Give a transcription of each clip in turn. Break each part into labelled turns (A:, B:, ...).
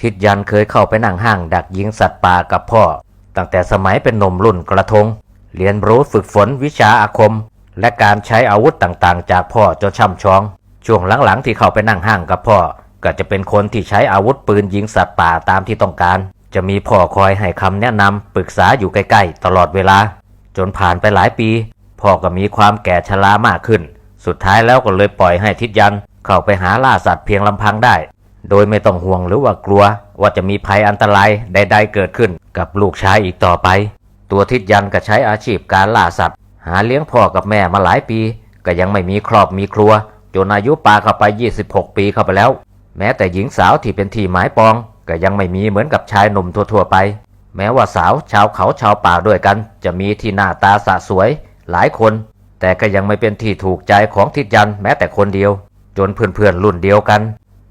A: ทิดยันเคยเข้าไปนั่งห้างดักยิงสัตว์ป่ากับพ่อ ตั้งแต่สมัยเป็นหนุ่มรุ่นกระทง เรียนรู้ฝึกฝนวิชาอาคม และการใช้อาวุธต่างๆ จากพ่อจนช่ำชอง ช่วงหลังๆที่เข้าไปนั่งห้างกับพ่อ ก็จะเป็นคนที่ใช้อาวุธปืนยิงสัตว์ป่าตามที่ต้องการ จะมีพ่อคอยให้คำแนะนำปรึกษาอยู่ใกล้ๆตลอดเวลา จนผ่านไปหลายปี พ่อก็มีความแก่ชรามากขึ้น สุดท้ายแล้วก็เลยปล่อยให้ทิดยันเข้าไปหาล่าสัตว์เพียงลำพังได้ โดยไม่ต้องห่วงหรือว่ากลัว ว่าจะมีภัยอันตรายใดๆเกิดขึ้นกับลูกชายอีกต่อไป ตัวทิดยันก็ใช้อาชีพการล่าสัตว์ หาเลี้ยงพ่อกับแม่มาหลายปี ก็ยังไม่มีครอบมีครัวจนอายุปาเข้าไป 26 ปีเข้าไปแล้ว แม้แต่หญิงสาวที่เป็นที่หมายปอง ก็ยังไม่มีเหมือนกับชายหนุ่มทั่วๆไป แม้ว่าสาวชาวเขาชาวป่าด้วยกัน จะมีที่หน้าตาสะสวย หลายคน แต่ก็ยังไม่เป็นที่ถูกใจของทิดยันแม้แต่คนเดียว จนเพื่อนๆรุ่นเดียวกัน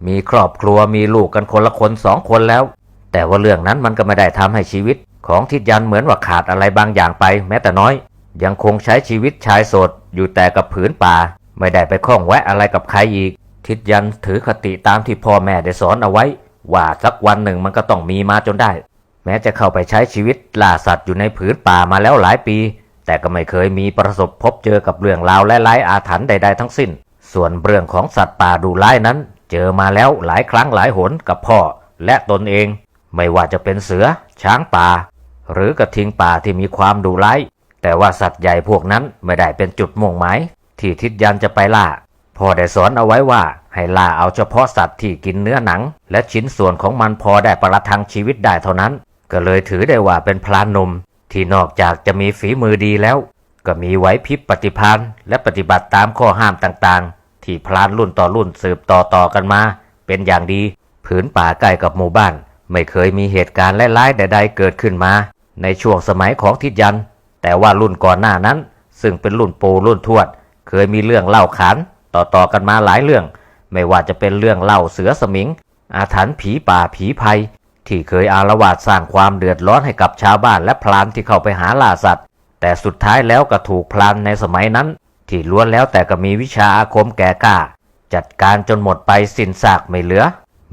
A: มีครอบครัวมีลูกกันคนละคนสองคนแล้ว แต่ว่าเรื่องนั้นมันก็ไม่ได้ทำให้ชีวิต ของทิดยันเหมือนว่าขาดอะไรบางอย่างไป แม้แต่น้อย ยังคงใช้ชีวิตชายโสดอยู่แต่กับผืนป่า ไม่ได้ไปข้องแวะอะไรกับใครอีก ทิดยันถือคติตามที่พ่อแม่ได้สอนเอาไว้ ว่าสักวันหนึ่งมันก็ต้องมีมาจนได้ แม้จะเข้าไปใช้ชีวิตล่าสัตว์อยู่ในผืนป่ามาแล้วหลายปี แต่ก็ไม่เคยมีประสบพบเจอกับเรื่องราวและไร้อาถรรพ์ใดๆทั้งสิ้น ส่วนเรื่องของสัตว์ป่าดูร้ายนั้น เจอมาแล้วหลายครั้งหลายหนกับพ่อและตนเอง ไม่ว่าจะเป็นเสือ ช้างป่า หรือกระทิงป่าที่มีความดุร้าย แต่ว่าสัตว์ใหญ่พวกนั้นไม่ได้เป็นจุดมุ่งหมายที่ทิศยันจะไปล่า พ่อได้สอนเอาไว้ว่าให้ล่าเอาเฉพาะสัตว์ที่กินเนื้อหนัง และชิ้นส่วนของมันพอได้ประทังชีวิตได้เท่านั้น ก็เลยถือได้ว่าเป็นพลานหนมที่นอกจากจะมีฝีมือดีแล้ว ก็มีไหวพริบปฏิภาณและปฏิบัติตามข้อห้ามต่าง ที่พลานรุ่นต่อรุ่นสืบต่อต่อกันมา เป็นอย่างดี ผืนป่าใกล้กับหมู่บ้าน ไม่เคยมีเหตุการณ์ร้ายๆใดๆเกิดขึ้นมา ในช่วงสมัยของทิศยัน แต่ว่ารุ่นก่อนหน้านั้น ซึ่งเป็นรุ่นปูรุ่นทวด เคยมีเรื่องเล่าขานต่อๆกันมาหลายเรื่อง ไม่ว่าจะเป็นเรื่องเล่าเสือสมิง อาถรรพ์ผีป่าผีภัย ที่เคยอารวาสสร้างความเดือดร้อนให้กับชาวบ้านและพลานที่เข้าไปหาล่าสัตว์ แต่สุดท้ายแล้วก็ถูกพลานในสมัยนั้น ที่ล้วนแล้วแต่ก็มีวิชาอาคมแก่กล้า จัดการจนหมดไปสิ้นซากไม่เหลือ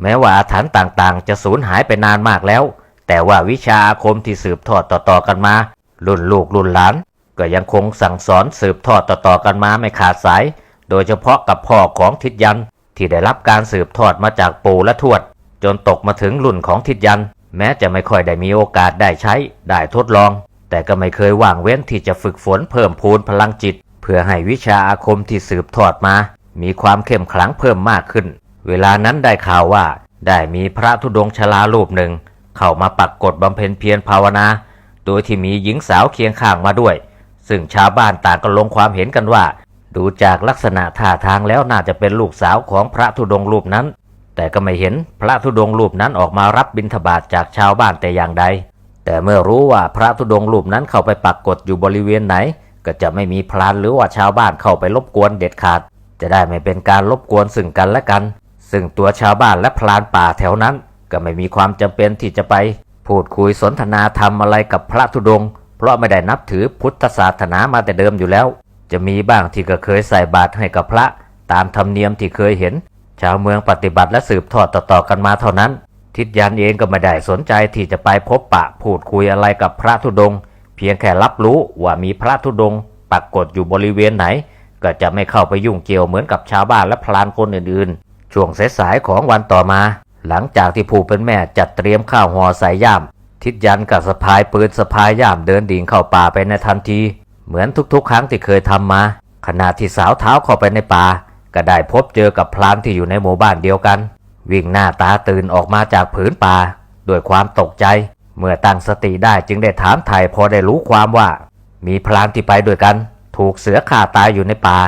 A: แม้ว่าอาถรรพ์ต่างๆ จะสูญหายไปนานมากแล้ว แต่ว่าวิชาอาคมที่สืบทอดต่อๆกันมา รุ่นลูกรุ่นหลาน ก็ยังคงสั่งสอนสืบทอดต่อๆกันมาไม่ขาดสาย โดยเฉพาะกับพ่อของทิดยันที่ได้รับการสืบทอดมาจากปู่และทวด จนตกมาถึงรุ่นของทิดยัน แม้จะไม่ค่อยได้มีโอกาสได้ใช้ได้ทดลอง แต่ก็ไม่เคยว่างเว้นที่จะฝึกฝนเพิ่มพูนพลังจิต เพื่อให้วิชาอาคมที่สืบทอดมา มีความเข้มขลังเพิ่มมากขึ้น เวลานั้นได้ข่าวว่า ได้มีพระธุดงค์ชลารูปหนึ่ง เข้ามาปักกฎบำเพ็ญเพียรภาวนา โดยที่มีหญิงสาวเคียงข้างมาด้วย ซึ่งชาวบ้านต่างก็ลงความเห็นกันว่า ดูจากลักษณะท่าทางแล้วน่าจะเป็นลูกสาวของพระธุดงค์รูปนั้น แต่ก็ไม่เห็นพระธุดงค์รูปนั้นออกมารับบิณฑบาตจากชาวบ้านแต่อย่างใดแต่เมื่อรู้ว่าพระธุดงค์รูปนั้นเข้าไปปักกฎอยู่บริเวณไหน ก็จะไม่มีพลานหรือว่าชาวบ้านเข้าไปรบกวนเด็ดขาด จะได้ไม่เป็นการรบกวนซึ่งกันและกัน ซึ่งตัวชาวบ้านและพลานป่าแถวนั้น ก็ไม่มีความจำเป็นที่จะไป พูดคุยสนทนาธรรมอะไรกับพระธุดง เพราะไม่ได้นับถือพุทธศาสนามาแต่เดิมอยู่แล้ว จะมีบ้างที่ก็เคยใส่บาตรให้กับพระตามธรรมเนียมที่เคยเห็น ชาวเมืองปฏิบัติและสืบทอดต่อๆกันมาเท่านั้น ทิศยันเองก็ไม่ได้สนใจที่จะไปพบปะพูดคุยอะไรกับพระธุดงค์ พียงแค่รับรู้ว่ามีพระธุดงค์ปักกฎอยู่บริเวณไหน ก็จะไม่เข้าไปยุ่งเกี่ยวเหมือนกับชาวบ้านและพลานคนอื่นๆ ช่วงสายๆของวันต่อมา หลังจากที่ผู้เป็นแม่จัดเตรียมข้าวห่อใส่ย่าม ทิศยันกับสะพายปืนสะพายย่ามเดินดิ่งเข้าป่าไปในทันที เหมือนทุกๆ ครั้งที่เคยทำมา ขณะที่สาวเท้าเข้าไปในป่า ก็ได้พบเจอกับพลานที่อยู่ในหมู่บ้านเดียวกัน วิ่งหน้าตาตื่นออกมาจากผืนป่าด้วยความตกใจ เมื่อตั้งสติได้จึงได้ถามไถ่พอได้รู้ความว่า มีพลานที่ไปด้วยกัน ถูกเสือฆ่าตายอยู่ในป่า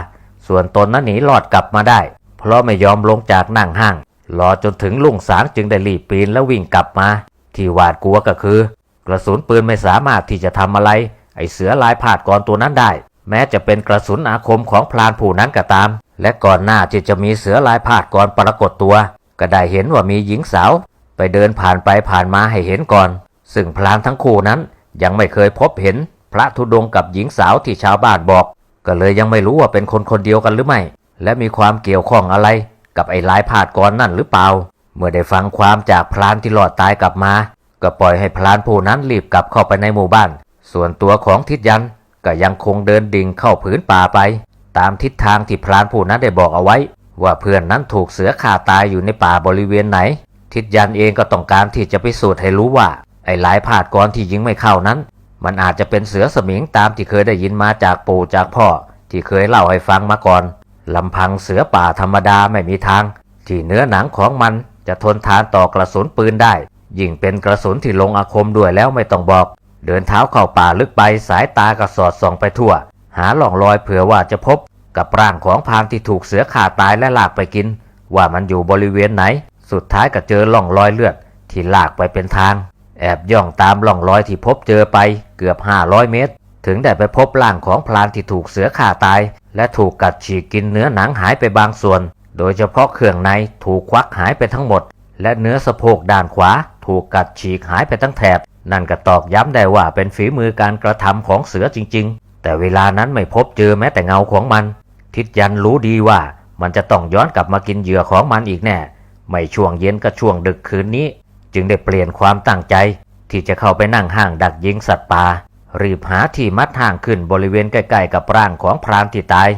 A: ส่วนตนนั้นหนีรอดกลับมาได้ เพราะไม่ยอมลงจากนั่งห้าง รอจนถึงลุ่งสางจึงได้รีบปีนแล้ววิ่งกลับมา ที่หวาดกลัวก็คือ กระสุนปืนไม่สามารถที่จะทำอะไร ไอเสือลายผาดกรตัวนั้นได้ แม้จะเป็นกระสุนอาคมของพลานผู้นั้นก็ตาม และก่อนหน้าที่จะมีเสือลายผาดกรปรากฏตัว ก็ได้เห็นว่ามีหญิงสาว ไปเดินผ่านไปผ่านมาให้เห็นก่อน ซึ่งพลานทั้งคู่นั้นยังไม่เคยพบเห็นพระธุดงกับหญิงสาวที่ชาวบ้านบอก ก็เลยยังไม่รู้ว่าเป็นคนคนเดียวกันหรือไม่ และมีความเกี่ยวข้องอะไร กับไอ้ลายผาดกรนั่นหรือเปล่า เมื่อได้ฟังความจากพรานที่รอดตายกลับมา ก็ปล่อยให้พรานผู้นั้นรีบกลับเข้าไปในหมู่บ้าน ส่วนตัวของทิศยันก็ยังคงเดินดิ่งเข้าผืนป่าไป ตามทิศทางที่พรานผู้นั้นได้บอกเอาไว้ ว่าเพื่อนนั้นถูกเสือข่าตายอยู่ในป่าบริเวณไหน ทิศยันเองก็ต้องการที่จะพิสูจน์ให้รู้ว่า ไอ้หลายผาดกรที่ยิงไม่เข้านั้น มันอาจจะเป็นเสือสมิงตามที่เคยได้ยินมาจากปู่จากพ่อ ที่เคยเล่าให้ฟังมาก่อนลำพังเสือป่าธรรมดาไม่มีทาง ที่เนื้อหนังของมันจะทนทานต่อกระสุนปืนได้ ยิ่งเป็นกระสุนที่ลงอาคมด้วยแล้วไม่ต้องบอก เดินเท้าเข้าป่าลึกไปสายตากระสอดส่องไปทั่ว หาหล่องรอยเผื่อว่าจะพบ กับร่างของพรานที่ถูกเสือขาตายและลากไปกิน ว่ามันอยู่บริเวณไหน สุดท้ายก็เจอร่องรอยเลือดที่ลากไปเป็นทาง แอบย่องตามร่องรอยที่พบเจอไปเกือบ 500 เมตร ถึงได้ไปพบร่างของพรานที่ถูกเสือข่าตาย และถูกกัดฉีกกินเนื้อหนังหายไปบางส่วน โดยเฉพาะเครื่องในถูกควักหายไปทั้งหมด และเนื้อสะโพกด้านขวา ถูกกัดฉีกหายไปทั้งแถบ นั่นก็ตอกย้ำได้ว่าเป็นฝีมือการกระทำของเสือจริง ๆ แต่เวลานั้นไม่พบเจอแม้แต่เงาของมัน ทิศยันรู้ดีว่ามันจะต้องย้อนกลับมากินเหยื่อของมันอีกแน่ ไม่ช่วงเย็นก็ช่วงดึกคืนนี้ จึงได้เปลี่ยนความตั้งใจ ที่จะเข้าไปนั่งห้างดักยิงสัตว์ป่ารีบหาที่มัดห่างขึ้นบริเวณใกล้ๆกับร่างของพรานที่ตาย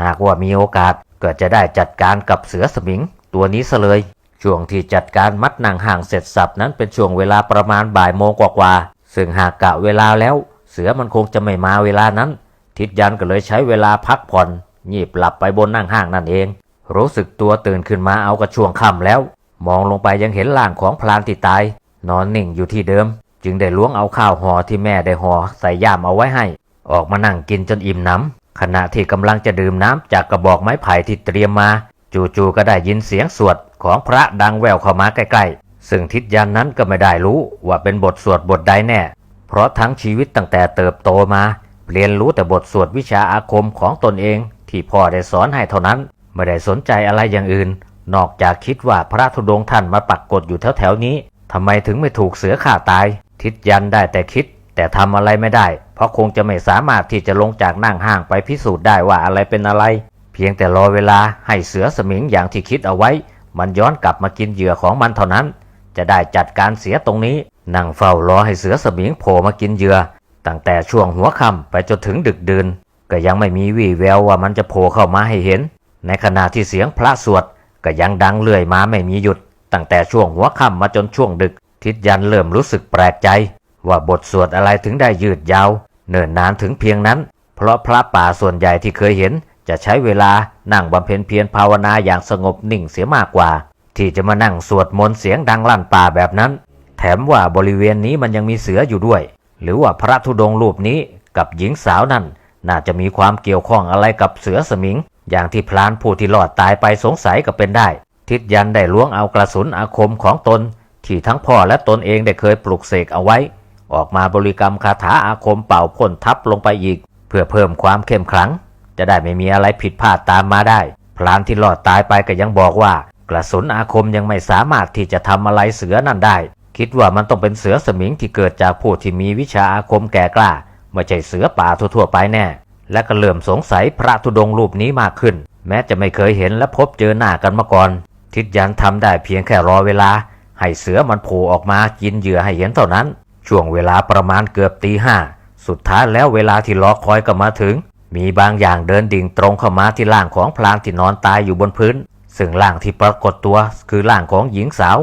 A: หากว่ามีโอกาสก็จะได้จัดการกับเสือสมิง ตัวนี้ซะเลย ช่วงที่จัดการมัดนางห่างเสร็จสับนั้นเป็นช่วงเวลาประมาณบ่ายโมงกว่าๆซึ่งหากกะเวลาแล้ว เสือมันคงจะไม่มาเวลานั้น ทิศยันก็เลยใช้เวลาพักผ่อนงีบหลับไปบนนั่งห้างนั่นเอง รู้สึกตัวตื่นขึ้นมาเอากระช่วงค่ำแล้ว มองลงไปยังเห็นร่างของพรานที่ตาย นอนนิ่งอยู่ที่เดิม จึงได้ล้วงเอาข้าวห่อที่แม่ได้ห่อใส่ย่ามเอาไว้ให้ ออกมานั่งกินจนอิ่มหนำขณะที่กำลังจะดื่มน้ำจากกระบอกไม้ไผ่ที่เตรียมมา จู่ๆก็ได้ยินเสียงสวดของพระดังแววเข้ามาใกล้ๆ ซึ่งทิศยันนั้นก็ไม่ได้รู้ว่าเป็นบทสวดบทใดแน่ เพราะทั้งชีวิตตั้งแต่เติบโตมา เรียนรู้แต่บทสวดวิชาอาคมของตนเอง ที่พ่อได้สอนให้เท่านั้น ไม่ได้สนใจอะไรอย่างอื่น นอกจากคิดว่าพระธุดงค์ท่านมาปักกฎอยู่แถวๆนี้ทำไมถึงไม่ถูกเสือข่าตาย ทิศยันได้แต่คิด แต่ทำอะไรไม่ได้ เพราะคงจะไม่สามารถที่จะลงจากนั่งห้างไปพิสูจน์ได้ว่าอะไรเป็นอะไร เพียงแต่รอเวลาให้เสือสมิงอย่างที่คิดเอาไว้ มันย้อนกลับมากินเหยื่อของมันเท่านั้น จะได้จัดการเสียตรงนี้ นั่งเฝ้ารอให้เสือสมิงโผล่มากินเหยื่อ ตั้งแต่ช่วงหัวค่ำไปจนถึงดึกดื่นก็ยังไม่มีวี่แววว่ามันจะโผล่เข้ามาให้เห็น ในขณะที่เสียงพระสวด ก็ยังดังเรื่อยมาไม่มีหยุด ตั้งแต่ช่วงหัวค่ำมาจนช่วงดึก ทิศยันเริ่มรู้สึกแปลกใจ ว่าบทสวดอะไรถึงได้ยืดยาว เนิ่นนานถึงเพียงนั้น เพราะพระป่าส่วนใหญ่ที่เคยเห็น จะใช้เวลานั่งบำเพ็ญเพียรภาวนาอย่างสงบนิ่งเสียมากกว่า ที่จะมานั่งสวดมนต์เสียงดังลั่นป่าแบบนั้น แถมว่าบริเวณนี้มันยังมีเสืออยู่ด้วย หรือว่าพระธุดงค์รูปนี้กับหญิงสาวนั่นน่าจะมีความเกี่ยวข้องอะไรกับเสือสมิง อย่างที่พลานผู้ที่รอดตายไปสงสัยก็เป็นได้ ทิศยันได้ล้วงเอากระสุนอาคมของตน ที่ทั้งพ่อและตนเองได้เคยปลุกเสกเอาไว้ ออกมาบริกรรมคาถาอาคมเป่าพ่นทับลงไปอีก เพื่อเพิ่มความเข้มขลัง จะได้ไม่มีอะไรผิดพลาดตามมาได้ พลานที่รอดตายไปก็ยังบอกว่า กระสุนอาคมยังไม่สามารถที่จะทำอะไรเสือนั่นได้ คิดว่ามันต้องเป็นเสือสมิงที่เกิดจากผู้ที่มีวิชาอาคมแก่กล้าไม่ใช่เสือป่าทั่วๆไปแน่ และก็เริ่มสงสัยพระธุดงรูปนี้มากขึ้น แม้จะไม่เคยเห็นและพบเจอหน้ากันมาก่อน ทิศยันทำได้เพียงแค่รอเวลา ให้เสือมันโผล่ออกมากินเหยื่อให้เห็นเท่านั้น ช่วงเวลาประมาณเกือบตีห้าสุดท้ายแล้วเวลาที่รอคอยก็มาถึง มีบางอย่างเดินดิ่งตรงเข้ามาที่ร่างของพลางที่นอนตายอยู่บนพื้น ซึ่งร่างที่ปรากฏตัวคือร่างของหญิงสาว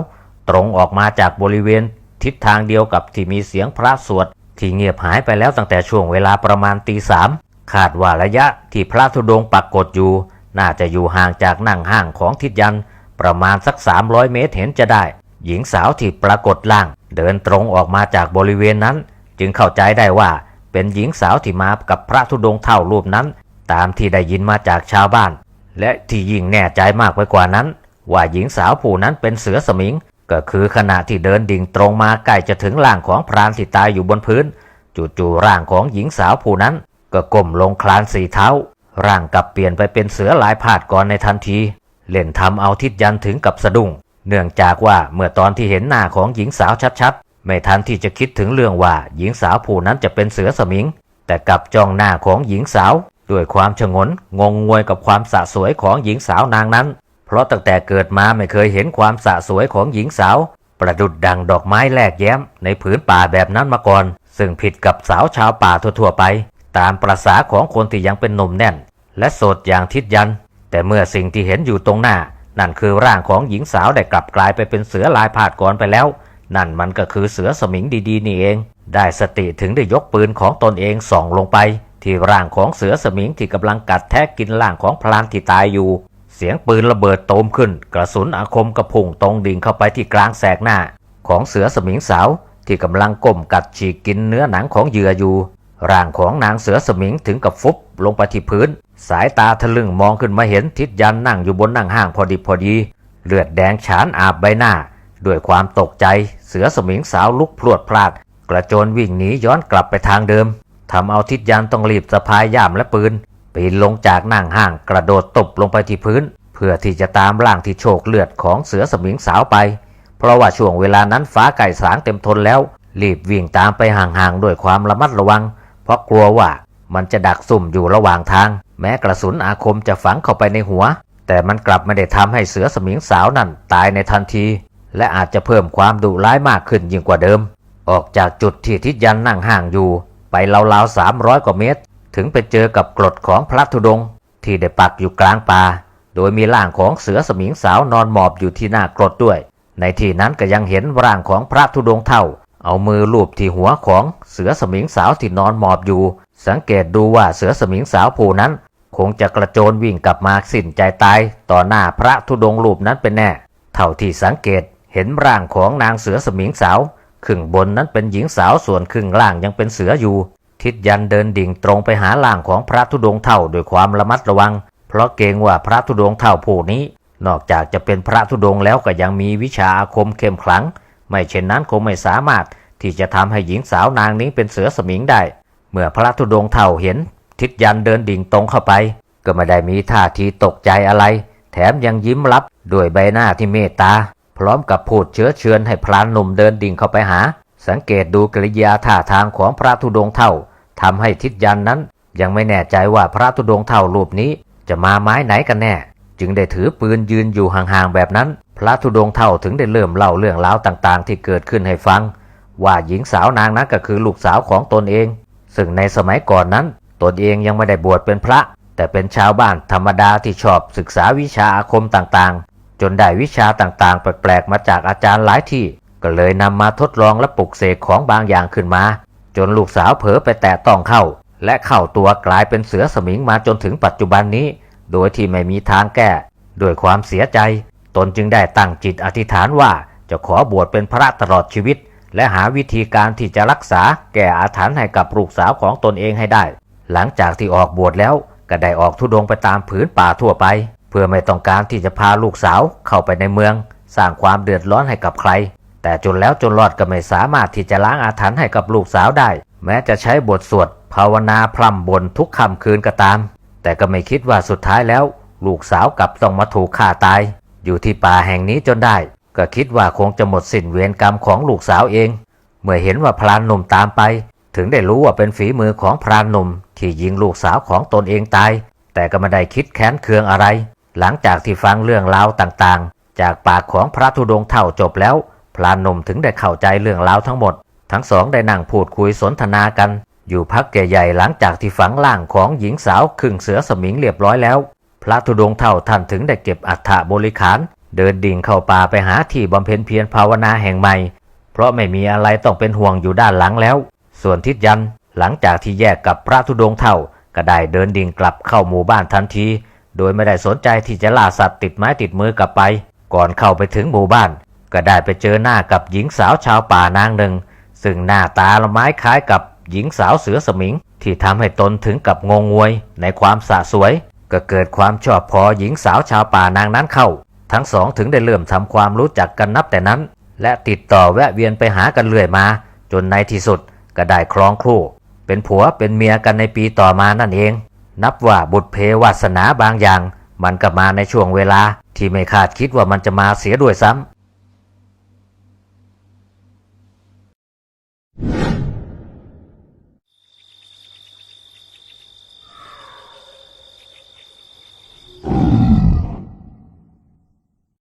A: ตรงออกมาจากบริเวณ ทิศทางเดียวกับที่มีเสียงพระสวดที่เงียบหายไปแล้วตั้งแต่ช่วงเวลาประมาณตีสาม คาดว่าระยะที่พระธุดงค์ปักกฏอยู่ น่าจะอยู่ห่างจากนั่งห้างของทิศยัน ประมาณสัก 300 เมตรเห็นจะได้ หญิงสาวที่ปรากฏล่าง เดินตรงออกมาจากบริเวณนั้น จึงเข้าใจได้ว่าเป็นหญิงสาวที่มากับพระธุดงค์เท่ารูปนั้น ตามที่ได้ยินมาจากชาวบ้าน และที่ยิ่งแน่ใจมากไปกว่านั้น ว่าหญิงสาวผู้นั้นเป็นเสือสมิง ก็คือขณะที่เดินดิ่งตรงมาใกล้จะถึงร่างของพรานที่ตายอยู่บนพื้น จู่ๆร่างของหญิงสาวผู้นั้น ก็ก้มลงคลานสี่เท้า ร่างกลับเปลี่ยนไปเป็นเสือลายพาดก่อนในทันที เล่นทำเอาทิศยันถึงกับสะดุ้ง เนื่องจากว่าเมื่อตอนที่เห็นหน้าของหญิงสาวชัดๆ ไม่ทันที่จะคิดถึงเรื่องว่าหญิงสาวผู้นั้นจะเป็นเสือสมิง แต่กลับจ้องหน้าของหญิงสาว ด้วยความชงน งงงวยกับความสะสวยของหญิงสาวนางนั้น เพราะตั้งแต่เกิดมาไม่เคยเห็นความสะสวยของหญิงสาว ประดุดดังดอกไม้แลกแย้มในผืนป่าแบบนั้นมาก่อน ซึ่งผิดกับสาวชาวป่าทั่วๆไป ตามประษาของคนที่ยังเป็นหนุ่มแน่น และโสดอย่างทิดยัน แต่เมื่อสิ่งที่เห็นอยู่ตรงหน้า นั่นคือร่างของหญิงสาวได้กลับกลายไปเป็นเสือลายผาดก่อนไปแล้ว นั่นมันก็คือเสือสมิงดีๆนี่เอง ได้สติถึงได้ยกปืนของตนเองส่องลงไป ที่ร่างของเสือสมิงที่กำลังกัดแทะกินร่างของพลานที่ตายอยู่ เสียงปืนระเบิดโตมขึ้น กระสุนอาคมกระพุ่งตรงดิ่งเข้าไปที่กลางแสกหน้า ของเสือสมิงสาวที่กำลังก้มกัดฉีกกินเนื้อหนังของเหยื่ออยู่ ร่างของนางเสือสมิงถึงกับฟุบลงไปที่พื้น สายตาทะลึ่งมองขึ้นมาเห็นทิศยันนั่งอยู่บนนั่งห้างพอดีพอดี เลือดแดงฉานอาบใบหน้า ด้วยความตกใจเสือสมิงสาวลุกพรวดพลาด กระโจนวิ่งหนีย้อนกลับไปทางเดิมทำเอาทิศยันต้องรีบสะพายย่ามและปืนปีนลงจากนั่งห้างกระโดดตบลงไปที่พื้น เพื่อที่จะตามร่างที่โชกเลือดของเสือสมิงสาวไป เพราะว่าช่วงเวลานั้นฟ้าไก่สางเต็มทนแล้ว รีบวิ่งตามไปห่างๆด้วยความระมัดระวัง เพราะกลัวว่ามันจะดักซุ่มอยู่ระหว่างทาง แม้กระสุนอาคมจะฝังเข้าไปในหัว แต่มันกลับไม่ได้ทำให้เสือสมิงสาวนั่นตายในทันที และอาจจะเพิ่มความดุร้ายมากขึ้นยิ่งกว่าเดิม ออกจากจุดที่ทิศยันนั่งห่างอยู่ ไปราวๆสามร้อยกว่าเมตร ถึงไปเจอกับกรดของพระธุดงค์ที่ได้ปักอยู่กลางป่าโดยมีร่างของเสือสมิงสาวนอนหมอบอยู่ที่หน้ากรดด้วย ในที่นั้นก็ยังเห็นร่างของพระธุดงค์เท่า เอามือลูบที่หัวของเสือสมิงสาวที่นอนหมอบอยู่ สังเกตดูว่าเสือสมิงสาวผู้นั้น คงจะกระโจนวิ่งกลับมาสิ้นใจตาย ต่อหน้าพระธุดงรูปนั้นเป็นแน่ เท่าที่สังเกตเห็นร่างของนางเสือสมิงสาวครึ่งบนนั้นเป็นหญิงสาวส่วนครึ่งล่างยังเป็นเสืออยู่ ทิศยันเดินดิ่งตรงไปหาร่างของพระธุดงเท่าด้วยความระมัดระวัง เพราะเกรงว่าพระธุดงเท่าผู้นี้ นอกจากจะเป็นพระธุดงแล้วก็ยังมีวิชาอาคมเข้มขลัง ไม่เช่นนั้นคงไม่สามารถที่จะทำให้หญิงสาวนางนี้เป็นเสือสมิงได้ เมื่อพระธุดงเท่าเห็น ทิศยันเดินดิ่งตรงเข้าไป ก็ไม่ได้มีท่าทีตกใจอะไร แถมยังยิ้มรับด้วยใบหน้าที่เมตตา พร้อมกับพูดเชื้อเชิญให้พรานหนุ่มเดินดิ่งเข้าไปหา สังเกตดูกริยาท่าทางของพระธุดงเท่าทำให้ทิศยันนั้น ยังไม่แน่ใจว่าพระธุดงเท่ารูปนี้จะมาไม้ไหนกันแน่ จึงได้ถือปืนยืนอยู่ห่างๆแบบนั้น พระธุดงค์เท่าถึงได้เริ่มเล่าเรื่องราวต่างๆ ที่เกิดขึ้นให้ฟัง ว่าหญิงสาวนางนั้นก็คือลูกสาวของตนเอง ซึ่งในสมัยก่อนนั้น ตนเองยังไม่ได้บวชเป็นพระ แต่เป็นชาวบ้านธรรมดาที่ชอบศึกษาวิชาอาคมต่างๆ จนได้วิชาต่างๆ แปลกๆมาจากอาจารย์หลายที่ ก็เลยนำมาทดลองและปลุกเสกของบางอย่างขึ้นมา จนลูกสาวเผลอไปแตะต้องเข้า และเข้าตัวกลายเป็นเสือสมิงมาจนถึงปัจจุบันนี้ โดยที่ไม่มีทางแก้ด้วยความเสียใจ ตนจึงได้ตั้งจิตอธิษฐานว่าจะขอบวชเป็นพระตลอดชีวิต และหาวิธีการที่จะรักษาแก้อาถรรพ์ให้กับลูกสาวของตนเองให้ได้ หลังจากที่ออกบวชแล้วก็ได้ออกทุดงไปตามผืนป่าทั่วไป เพื่อไม่ต้องการที่จะพาลูกสาวเข้าไปในเมือง สร้างความเดือดร้อนให้กับใคร แต่จนแล้วจนรอดก็ไม่สามารถที่จะล้างอาถรรพ์ให้กับลูกสาวได้ แม้จะใช้บทสวดภาวนาพร่ำบนทุกค่ำคืนก็ตาม แต่ก็ไม่คิดว่าสุดท้ายแล้ว ลูกสาวกลับต้องมาถูกฆ่าตาย อยู่ที่ป่าแห่งนี้จนได้ ก็คิดว่าคงจะหมดสิ้นเวรกรรมของลูกสาวเอง เมื่อเห็นว่าพรานหนุ่มตามไป ถึงได้รู้ว่าเป็นฝีมือของพรานหนุ่มที่ยิงลูกสาวของตนเองตาย แต่ก็ไม่ได้คิดแค้นเคืองอะไร หลังจากที่ฟังเรื่องราวต่างๆ จากปากของพระธุดงค์เท่าจบแล้ว พรานหนุ่มถึงได้เข้าใจเรื่องราวทั้งหมด ทั้งสองได้นั่งพูดคุยสนทนากัน อยู่พักใหญ่ๆหลังจากที่ฝังร่างของหญิงสาวครึ่งเสือสมิงเรียบร้อยแล้ว พระธุดงค์เท่าท่านถึงได้เก็บอัฐบริขาร เดินดิ่งเข้าป่าไปหาที่บำเพ็ญเพียรภาวนาแห่งใหม่ เพราะไม่มีอะไรต้องเป็นห่วงอยู่ด้านหลังแล้ว ส่วนทิศยันหลังจากที่แยกกับพระธุดงค์เท่าก็ได้เดินดิ่งกลับเข้าหมู่บ้านทันที โดยไม่ได้สนใจที่จะล่าสัตว์ติดไม้ติดมือกลับไป ก่อนเข้าไปถึงหมู่บ้าน ก็ได้ไปเจอหน้ากับหญิงสาวชาวป่านางหนึ่ง ซึ่งหน้าตาละไม้คล้ายกับหญิงสาวเสือสมิงที่ทำให้ตนถึงกับงงงวยในความสะสวย ก็เกิดความชอบพอหญิงสาวชาวป่านางนั้นเข้า ทั้งสองถึงได้เริ่มทำความรู้จักกันนับแต่นั้น และติดต่อแวะเวียนไปหากันเรื่อยมา จนในที่สุดก็ได้ครองครู่ เป็นผัวเป็นเมียกันในปีต่อมานั่นเอง นับว่าบุตรเพวาสนาบางอย่าง มันก็มาในช่วงเวลาที่ไม่คาดคิดว่ามันจะมาเสียด้วยซ้ำ